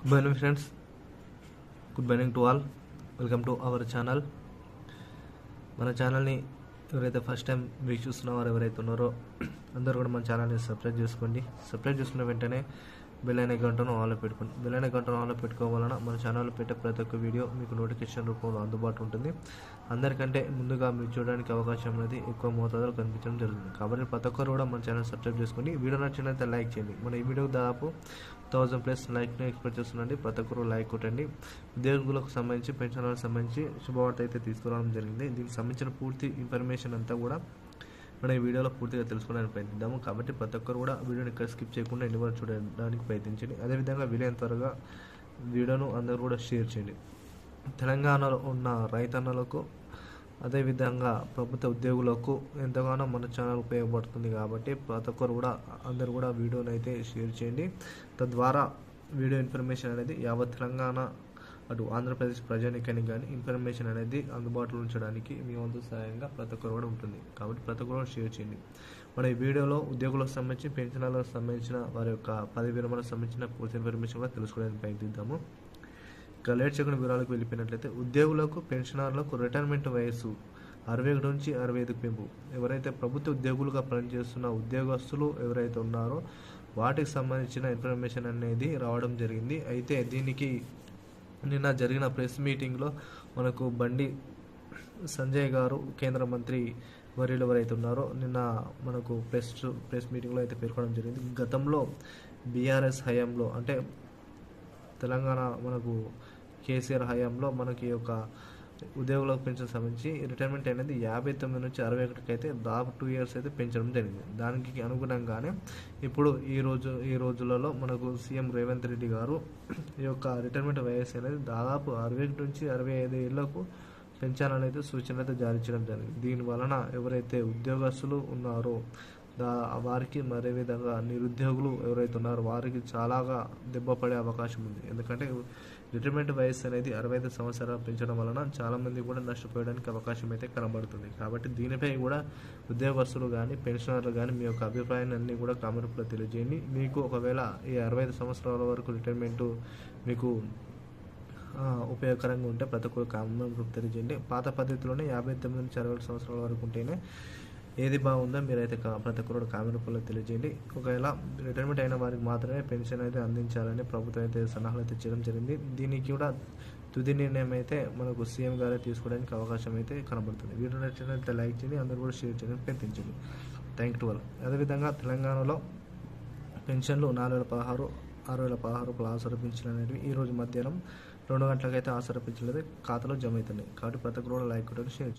Good morning friends good morning to all welcome to our channel మన ఛానల్ని ఎవరైతే first time week చూస్తున్నవారు ఎవరైతే ఉన్నారో అందరూ కూడా మన ఛానల్ని సబ్స్క్రైబ్ చేసుకోండి. సబ్స్క్రైబ్ చేసుకున్న వెంటనే బెల్ అనే గంటను ఆన్లో పెట్టుకోండి బెల్ అనే గంటను ఆన్లో పెట్టుకోవాలన మన ఛానల్లో పెట్టే ప్రతి ఒక్క వీడియో మీకు నోటిఫికేషన్ రూపంలో అందుబాటులో ఉంటుంది. అందరికంటే ముందుగా మీరు చూడడానికి అవకాశం అనేది ఎక్కువ మోతాదులో కనిపించడం జరుగుతుంది. కాబట్టి ప్రతి ఒక్కరు కూడా మన ఛానల్ సబ్స్క్రైబ్ చేసుకొని వీడియో నచ్చినైతే లైక్ చేయండి. మన ఈ వీడియోకి దాదాపు థౌజండ్ ప్లస్ లైక్ని ఎక్స్పెక్ట్ చేస్తున్నాండి ప్రతి ఒక్కరు లైక్ కొట్టండి. ఉద్యోగులకు సంబంధించి పెన్షన్లకు సంబంధించి శుభవార్త అయితే తీసుకురావడం జరిగింది. దీనికి సంబంధించిన పూర్తి ఇన్ఫర్మేషన్ అంతా కూడా మనం ఈ వీడియోలో పూర్తిగా తెలుసుకోవడానికి ప్రయత్నిద్దాము. కాబట్టి ప్రతి ఒక్కరు కూడా వీడియోని ఇక్కడ స్కిప్ చేయకుండా ఎన్ని వరకు చూడడానికి ప్రయత్నించండి. అదేవిధంగా వీలైన త్వరగా వీడియోను అందరూ కూడా షేర్ చేయండి. తెలంగాణలో ఉన్న రైతన్నలకు అదేవిధంగా ప్రభుత్వ ఉద్యోగులకు ఎంతగానో మన ఛానల్ ఉపయోగపడుతుంది కాబట్టి ప్రతి ఒక్కరు కూడా అందరూ కూడా వీడియోని అయితే షేర్ చేయండి. తద్వారా వీడియో ఇన్ఫర్మేషన్ అనేది యావత్ తెలంగాణ అటు ఆంధ్రప్రదేశ్ ప్రజానికానికి కానీ ఇన్ఫర్మేషన్ అనేది అందుబాటులో ఉంచడానికి మీ వంతు సహాయంగా ప్రతి ఒక్కరు కూడా ఉంటుంది. కాబట్టి ప్రతి ఒక్కరు షేర్ చేయండి. మన ఈ వీడియోలో ఉద్యోగులకు సంబంధించి పెన్షన్లకు సంబంధించిన వారి యొక్క పదవి విరమణకు సంబంధించిన పూర్తి ఇన్ఫర్మేషన్ కూడా తెలుసుకోవడానికి ప్రయత్నిద్దాము. ఇక లేట్ చేయకుండా వివరాలకు వెళ్ళిపోయినట్లయితే ఉద్యోగులకు పెన్షనర్లకు రిటైర్మెంట్ వయస్సు అరవై ఒకటి నుంచి అరవై ఐదుకు పెంపు. ఎవరైతే ప్రభుత్వ ఉద్యోగులుగా పనిచేస్తున్న ఉద్యోగస్తులు ఎవరైతే ఉన్నారో వాటికి సంబంధించిన ఇన్ఫర్మేషన్ అనేది రావడం జరిగింది. అయితే దీనికి నిన్న జరిగిన ప్రెస్ మీటింగ్లో మనకు బండి సంజయ్ గారు కేంద్ర మంత్రి వర్యులు ఎవరైతే ఉన్నారో నిన్న మనకు ప్రెస్ ప్రెస్ మీటింగ్లో అయితే పేర్కొనడం జరిగింది. గతంలో బీఆర్ఎస్ హయాంలో అంటే తెలంగాణ మనకు కేసీఆర్ హయాంలో మనకి ఒక ఉద్యోగులకు పెన్షన్ సంబంధించి రిటైర్మెంట్ అనేది యాభై తొమ్మిది నుంచి అరవై ఒకటికి అయితే దాదాపు టూ ఇయర్స్ అయితే పెంచడం జరిగింది. దానికి అనుగుణంగానే ఇప్పుడు ఈ రోజు ఈ రోజులలో మనకు సీఎం రేవంత్ రెడ్డి గారు ఈ యొక్క రిటైర్మెంట్ వయస్సు అనేది దాదాపు అరవై ఒకటి నుంచి అరవై ఐదు ఏళ్ళకు పెంచాలని అయితే సూచన అయితే జారీ చేయడం జరిగింది. దీని వలన ఎవరైతే ఉద్యోగస్తులు ఉన్నారో వారికి మరే విధంగా నిరుద్యోగులు ఎవరైతే ఉన్నారో వారికి చాలాగా దెబ్బపడే అవకాశం ఉంది. ఎందుకంటే రిటైర్మెంట్ వయస్సు అనేది అరవై ఐదు సంవత్సరాలు పెంచడం వలన చాలామంది కూడా నష్టపోయడానికి అవకాశం అయితే కనబడుతుంది. కాబట్టి దీనిపై కూడా ఉద్యోగస్తులు కానీ పెన్షనర్లు కానీ మీ యొక్క అభిప్రాయాన్ని అన్నీ కూడా కామెంట్లో తెలియజేయండి. మీకు ఒకవేళ ఈ అరవై ఐదు సంవత్సరాల వరకు రిటైర్మెంట్ మీకు ఉపయోగకరంగా ఉంటే ప్రతి ఒక్క కామెంట్ తెలియజేయండి. పాత పద్ధతిలోనే యాభై తొమ్మిది నుంచి అరవై సంవత్సరాల వరకు ఉంటేనే ఏది బాగుందో మీరైతే కా- ప్రతి ఒక్కరు కామెంట్ రూపంలో తెలియజేయండి. ఒకవేళ రిటైర్మెంట్ అయిన వారికి మాత్రమే పెన్షన్ అయితే అందించాలని ప్రభుత్వం అయితే సలహాలు అయితే చేయడం జరిగింది. దీనికి కూడా తుది నిర్ణయం అయితే మనకు సీఎం గారే తీసుకోవడానికి అవకాశం అయితే కనబడుతుంది. వీడియో నచ్చినట్లయితే లైక్ చేయండి అందరూ కూడా షేర్ చేయడానికి ప్రయత్నించండి. Thank to all. అదేవిధంగా తెలంగాణలో పెన్షన్లు నాలుగు వేల పదహారు ఆరు వేల పదహారు రూపాయలు ఆసరా అనేవి ఈ రోజు మధ్యాహ్నం రెండు గంటలకైతే ఆసరా పింఛన్లు అయితే ఖాతాలో జమ అవుతున్నాయి. కాబట్టి ప్రతి ఒక్కరు లైక్ కూడా షేర్ చేయండి.